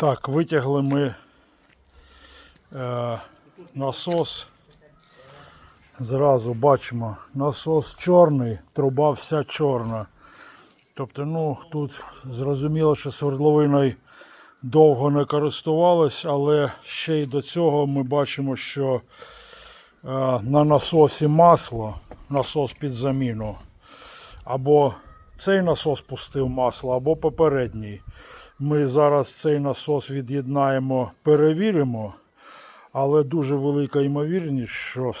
Так, витягли ми е, насос. Зразу бачимо, насос чорний, труба вся чорна. Тобто, ну, тут зрозуміло, що свердловиною довго не користувалось, але ще й до цього ми бачимо, що е, на насосі масло, насос під заміну. Або цей насос пустив масло, або попередній. Ми зараз цей насос від'єднаємо, перевіримо, але дуже велика ймовірність, що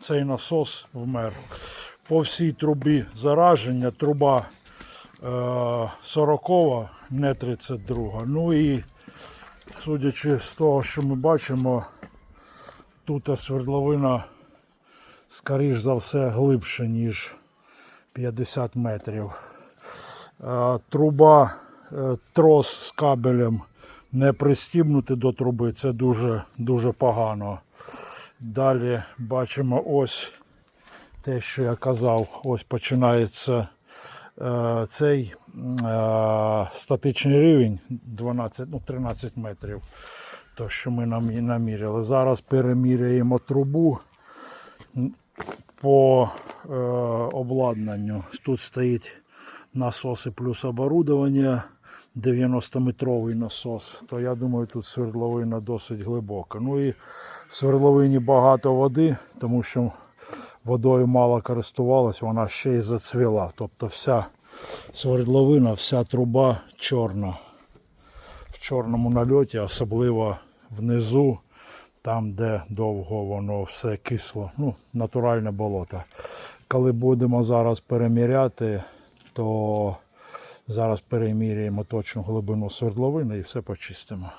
цей насос вмер. По всій трубі зараження, труба е, 40, не 32. Ну і судячи з того, що ми бачимо, тут свердловина, скоріш за все, глибше, ніж 50 метрів. Е, Труба, е, трос з кабелем не пристібнути до труби, це дуже, дуже погано. Далі бачимо ось те, що я казав, ось починається е, цей е, статичний рівень 12, ну, 13 метрів. То, що ми намі- наміряли. Зараз переміряємо трубу по е, обладнанню. Тут стоїть насоси плюс оборудовання, 90-метровий насос. То я думаю, тут свердловина досить глибока. Ну і в свердловині багато води, тому що водою мало користувалась, вона ще й зацвіла. Тобто вся свердловина, вся труба чорна. В чорному нальоті, особливо внизу, там, де довго воно все кисло, ну, натуральне болото. Коли будемо зараз переміряти, то зараз переміряємо точну глибину свердловини і все почистимо.